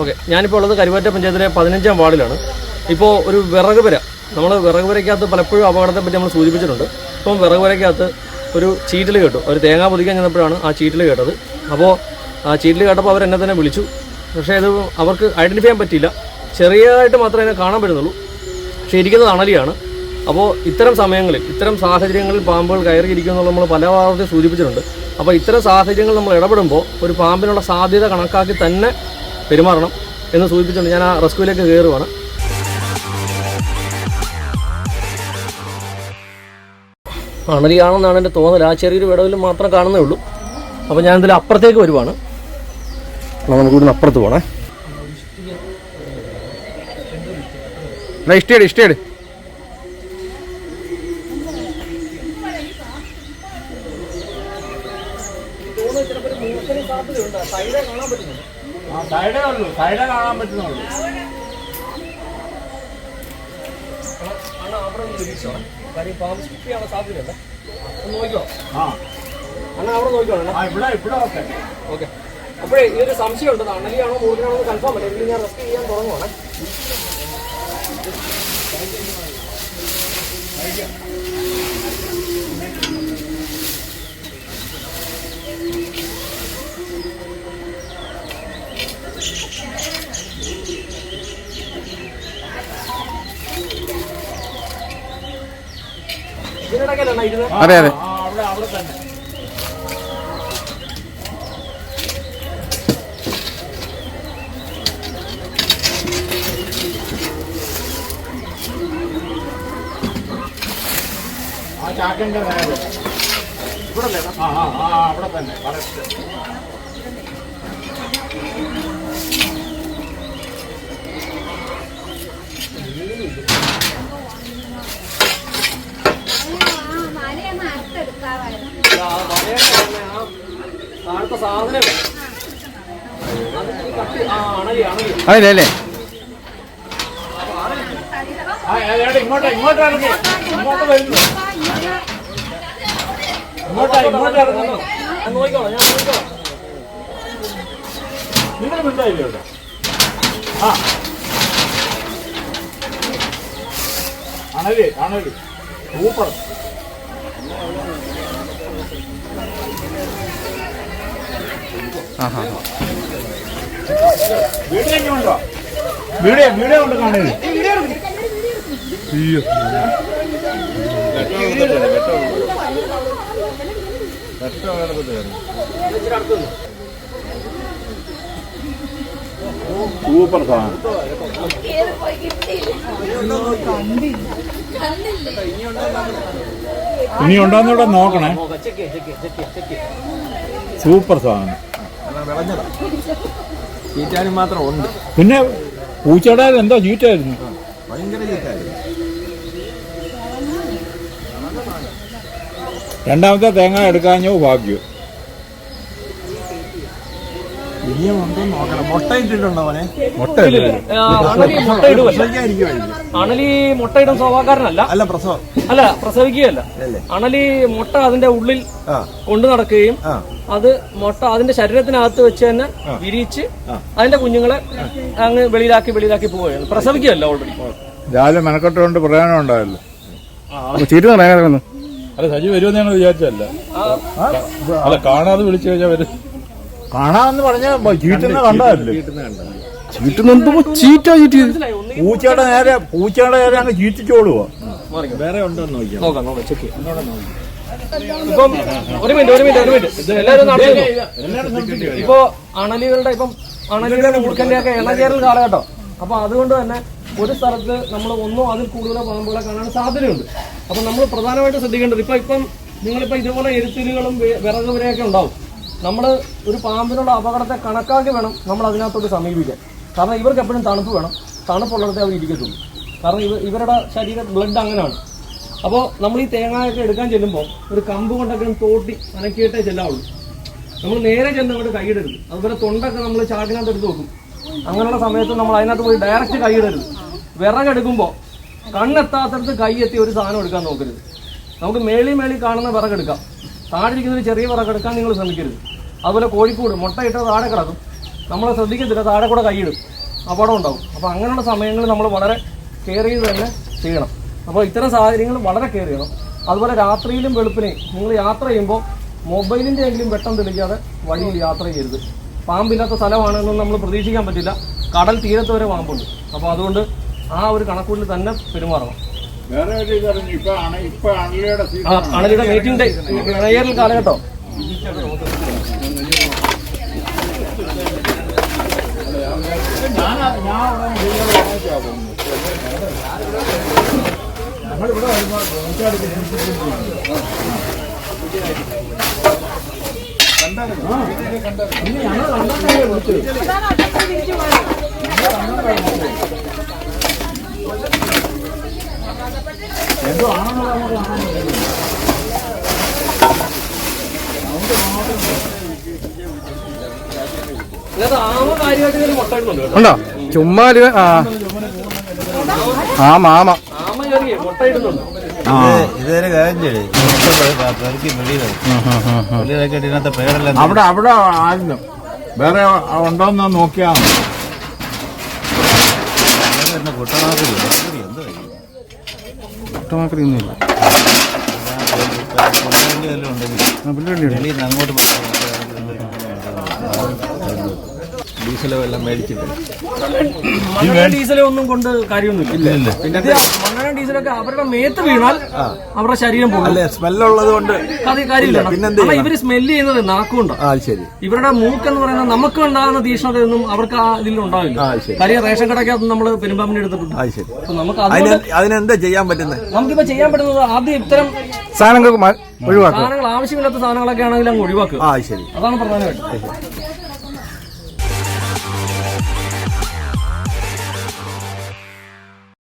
Okay ഞാനിപ്പോൾ ഉള്ളത് കരുവാറ്റ പഞ്ചായത്തിലെ പതിനഞ്ചാം വാർഡിലാണ്. ഇപ്പോൾ ഒരു വിറക് വര നമ്മൾ വിറക് വരയ്ക്കകത്ത് പലപ്പോഴും അപകടത്തെപ്പറ്റി നമ്മൾ സൂചിപ്പിച്ചിട്ടുണ്ട്. ഇപ്പം വിറക് വരയ്ക്കകത്ത് ഒരു ചീറ്റിൽ കേട്ടു. ഒരു തേങ്ങ പൊതിക്കാൻ ചെന്നപ്പോഴാണ് ആ ചീറ്റിൽ കേട്ടത്. അപ്പോൾ ആ ചീറ്റിൽ കേട്ടപ്പോൾ അവർ എന്നെ തന്നെ വിളിച്ചു. പക്ഷേ ഇത് അവർക്ക് ഐഡന്റിഫൈ ചെയ്യാൻ പറ്റിയില്ല. ചെറിയതായിട്ട് മാത്രമേ അതിനെ കാണാൻ പറ്റുന്നുള്ളൂ. പക്ഷേ ഇരിക്കുന്നത് അണലിയാണ്. അപ്പോൾ ഇത്തരം സമയങ്ങളിൽ ഇത്തരം സാഹചര്യങ്ങളിൽ പാമ്പുകൾ കയറിയിരിക്കും നമ്മൾ പല ഭാഗത്തെ സൂചിപ്പിച്ചിട്ടുണ്ട്. അപ്പോൾ ഇത്തരം സാഹചര്യങ്ങൾ നമ്മൾ ഇടപെടുമ്പോൾ ഒരു പാമ്പിനുള്ള സാധ്യത കണക്കാക്കി തന്നെ പെരുമാറണം എന്ന് സൂചിപ്പിച്ചുകൊണ്ട് ഞാൻ ആ റെസ്ക്യൂവിലേക്ക് കയറുവാണ്. അണലിയാണെന്നാണ് എന്റെ തോന്നൽ. ആ ചെറിയൊരു വിടവിൽ മാത്രം കാണുന്നേ ഉള്ളൂ. അപ്പോൾ ഞാൻ ഇതിൽ അപ്പുറത്തേക്ക് വരുവാണ്. നമുക്ക് ഇവിടുന്ന് അപ്പുറത്ത് എന്നാ ഇഷ്ടേട് ഇഷ്ടേട് ഉള്ളൂ സൈഡേ കാണാൻ പറ്റുന്നുള്ളൂ ഓക്കെ. അപ്പോഴേ ഈ ഒരു സംശയം ഉണ്ട് അണ്ണലിയാണോ മൂർഖനാണോ കൺഫേം അല്ലെങ്കിൽ ഞാൻ റെസ്ക്യൂ ചെയ്യാൻ തുടങ്ങുവാണ്. അതെ അതെ. ചാക്കന്റെ നേരെ ഇവിടെ ആ ആ ആ അവിടെ തന്നെ. കറക്റ്റ് മലയൊന്ന് അറുത്തെടുക്കാവായിരുന്നു ആ വലയൊക്കെ തന്നെ ആ താഴത്തെ സാധനം അത് ഈ കത്തി ആ അണലി അണലി അതെ അല്ലേ ഇങ്ങോട്ട് ഇങ്ങോട്ട് ഇങ്ങോട്ട് വരുന്നു ഇങ്ങോട്ടാ ഇങ്ങോട്ട് ഇറങ്ങുന്നു നോക്കിക്കോളാം ഞാൻ നോക്കിക്കോളാം നിങ്ങൾ മിണ്ടായില്ലേ ഇവിടെ ആ അണലി അണലി സൂപ്പർ ആഹാ. വീഡിയോ ഉണ്ടോ വീഡിയോ ഉണ്ട് അയ്യോ സൂപ്പർ സാധനം. ഇനി ഉണ്ടോന്നൂടെ നോക്കണേ സൂപ്പർ സാധനം ചീറ്റാനും മാത്രം ഉണ്ട്. പിന്നെ പൂച്ചയുടെ എന്താ ചീറ്റായിരുന്നു. ഭയങ്കര ചീറ്റായിരുന്നു. രണ്ടാമത്തെ തേങ്ങ എടുക്കാഞ്ഞോ ഭാഗ്യം ഇനിയും ഉണ്ടോ നോക്കണം മുട്ട ഇട്ടിട്ടുണ്ടോ അവനെ മുട്ട ആ, അണലി മുട്ടയിടുവല്ല അണലി മുട്ടയിടും സ്വഭാവക്കാരനല്ല. അല്ല പ്രസവം. അല്ല പ്രസവിക്കുകയല്ല. അല്ലേ? അണലി മുട്ട അതിന്റെ ഉള്ളിൽ കൊണ്ടു നടക്കുകയും അത് മുട്ട അതിന്റെ ശരീരത്തിനകത്ത് വെച്ച് തന്നെ വിരിയിച്ച് അതിന്റെ കുഞ്ഞുങ്ങളെ അങ്ങ് വെളിയിലാക്കി വെളിയിലാക്കി പോവുകയാണ്. പ്രസവിക്കുകയല്ല ഓൾറെഡി രാവിലെ മെനക്കെട്ടുകൊണ്ട് പ്രയാണം ഉണ്ടായല്ലോ. ചീറ്റ് അല്ല സജി വരുമെന്ന് ഞങ്ങൾ വിചാരിച്ചല്ല അല്ല കാണാതെ വിളിച്ചു കഴിഞ്ഞാൽ വരും. കാണാന്ന് പറഞ്ഞാൽ ചീറ്റുന്ന കണ്ടതല്ലേ ചീറ്റുന്നെന്തോ ചീറ്റാ ചീറ്റ് പൂച്ചയുടെ നേരെ പൂച്ചയുടെ നേരെ അങ്ങ് ചീറ്റിച്ചോളുക. വേറെ ഉണ്ടോ നോക്കിയാ? നോക്കാം നോക്കാം ചെക്ക് ഇപ്പം ഒരു മിനിറ്റ് ഒരു മിനിറ്റ് ഒരു മിനിറ്റ് എല്ലാവരും ഒന്ന് ഇപ്പൊ അണലികളുടെ ഇപ്പം അണലികളുടെ മൂർഖന്റെ ഒക്കെ എണ്ണചേരൽ കാലഘട്ടം അപ്പൊ അതുകൊണ്ട് തന്നെ ഒരു സ്ഥലത്ത് നമ്മൾ ഒന്നോ അതിൽ കൂടുതലോ പാമ്പുകളെ കാണാൻ സാധ്യതയുണ്ട്. അപ്പൊ നമ്മൾ പ്രധാനമായിട്ട് ശ്രദ്ധിക്കേണ്ടത് ഇപ്പൊ ഇപ്പം നിങ്ങളിപ്പോ ഇതുപോലെ എരുത്തിലുകളും വിറക് വരെയൊക്കെ ഉണ്ടാവും. നമ്മൾ ഒരു പാമ്പിനുള്ള അപകടത്തെ കണക്കാക്കി വേണം നമ്മൾ അതിനകത്തോട്ട് സമീപിക്കാൻ. കാരണം ഇവർക്ക് എപ്പോഴും തണുപ്പ് വേണം. തണുപ്പുള്ളിടത്തെ അവർ ഇരിക്കത്തുള്ളൂ. കാരണം ഇവ ഇവരുടെ ശരീര ബ്ലഡ് അങ്ങനെയാണ്. അപ്പോൾ നമ്മൾ ഈ തേങ്ങയൊക്കെ എടുക്കാൻ ചെല്ലുമ്പോൾ ഒരു കമ്പ് കൊണ്ടൊക്കെ തോട്ടി അനക്കിയിട്ടേ ചെല്ലാവുള്ളൂ. നമ്മൾ നേരെ ചെന്ന് അങ്ങോട്ട് കൈയിടരുത്. അതുപോലെ തൊണ്ടൊക്കെ നമ്മൾ ചാക്കിനകത്ത് എടുത്ത് നോക്കും അങ്ങനെയുള്ള സമയത്ത് നമ്മൾ അതിനകത്ത് പോയി ഡയറക്റ്റ് കൈയിടരുത്. വിറകെടുക്കുമ്പോൾ കണ്ണെത്താത്തടത്ത് കൈ എത്തി ഒരു സാധനം എടുക്കാൻ നോക്കരുത്. നമുക്ക് മേളി മേളി കാണുന്ന വിറകെടുക്കാം താഴെ ഇരിക്കുന്ന ഒരു ചെറിയ വിറകെടുക്കാൻ നിങ്ങൾ ശ്രമിക്കരുത്. അതുപോലെ കോഴിക്കോട് മുട്ടയിട്ട താഴെ കിടക്കും. നമ്മൾ ശ്രദ്ധിക്കത്തില്ല താഴെ കൂടെ കൈയിടും. അപകടം ഉണ്ടാവും. അപ്പോൾ അങ്ങനെയുള്ള സമയങ്ങളിൽ നമ്മൾ വളരെ കെയർ ചെയ്ത് തന്നെ ചെയ്യണം. അപ്പോൾ ഇത്തരം സാഹചര്യങ്ങൾ വളരെ കെയർ ചെയ്യണം. അതുപോലെ രാത്രിയിലും വെളുപ്പിനെയും നിങ്ങൾ യാത്ര ചെയ്യുമ്പോൾ മൊബൈലിന്റെ എങ്കിലും വെട്ടം തെളിക്കാതെ വഴിയിൽ യാത്ര ചെയ്യരുത്. പാമ്പില്ലാത്ത സ്ഥലമാണെന്നും നമ്മൾ പ്രതീക്ഷിക്കാൻ പറ്റില്ല. കടൽ തീരത്ത് വരെ പാമ്പുണ്ട്. അപ്പോൾ അതുകൊണ്ട് ആ ഒരു കണക്കൂട്ടിൽ തന്നെ പെരുമാറണം. അണലിയുടെ മീറ്റിംഗ് ഡേ കാലഘട്ടം. ഇതിനകത്ത് ആമ കാര്യമായിട്ട് ഇതിൽ മുട്ടയിടുന്നുണ്ട് ഉണ്ടോ? ചുമ്മാ ഒരു ആ. ആമ ഇതൊരു കാര്യം ചെയ്യേ ഇതിനകത്ത് പേരെല്ലാം അവിടെ അവിടെ ആയിരുന്നു. വേറെ ഉണ്ടോന്ന് നോക്കിയാ ഒട്ടുമാക്കരിയൊന്നുമില്ല ഉണ്ടെങ്കിൽ വെളിയിൽ അങ്ങോട്ട് ഡീസലോ എല്ലാം മേടിച്ചിട്ട് ഡീസലോ ഒന്നും കൊണ്ട് കാര്യമൊന്നുമില്ല. ഇല്ല ഇത് മണ്ണെണ്ണ ഡീസലൊക്കെ അവരുടെ മേത്ത് വീണാൽ അവരുടെ ശരീരം പോകും അല്ലേ സ്മെല്ലുള്ളത് കൊണ്ട് അത് കാര്യമില്ല. ഇവർ സ്മെല്ല് ചെയ്യുന്നത് നാക്കുകൊണ്ടാണ് ആ ശരി. ഇവരുടെ മൂക്ക് എന്ന് പറയുന്നത് നമുക്ക് ഉണ്ടാകുന്ന തീഷ്ണതയൊന്നും അവർക്ക് ആ ഇതിൽ ഉണ്ടാവില്ല. കാര്യം റേഷൻ കടക്കകത്ത് നമ്മൾ പെരുമ്പാമ്പിന് എടുത്തിട്ടുണ്ട് ആ ശരി. അപ്പൊ നമുക്ക് അതിനെന്താ ചെയ്യാൻ പറ്റുന്നത് നമുക്കിപ്പോ ചെയ്യാൻ പറ്റുന്നത് ആദ്യം ഇത്തരം സാധനങ്ങൾ ഒഴിവാക്കും സാധനങ്ങൾ ആവശ്യമില്ലാത്ത സാധനങ്ങളൊക്കെ ആണെങ്കിൽ അങ്ങ് ഒഴിവാക്കുക. ആ ശരി. അതാണ് പ്രധാനമായിട്ട്.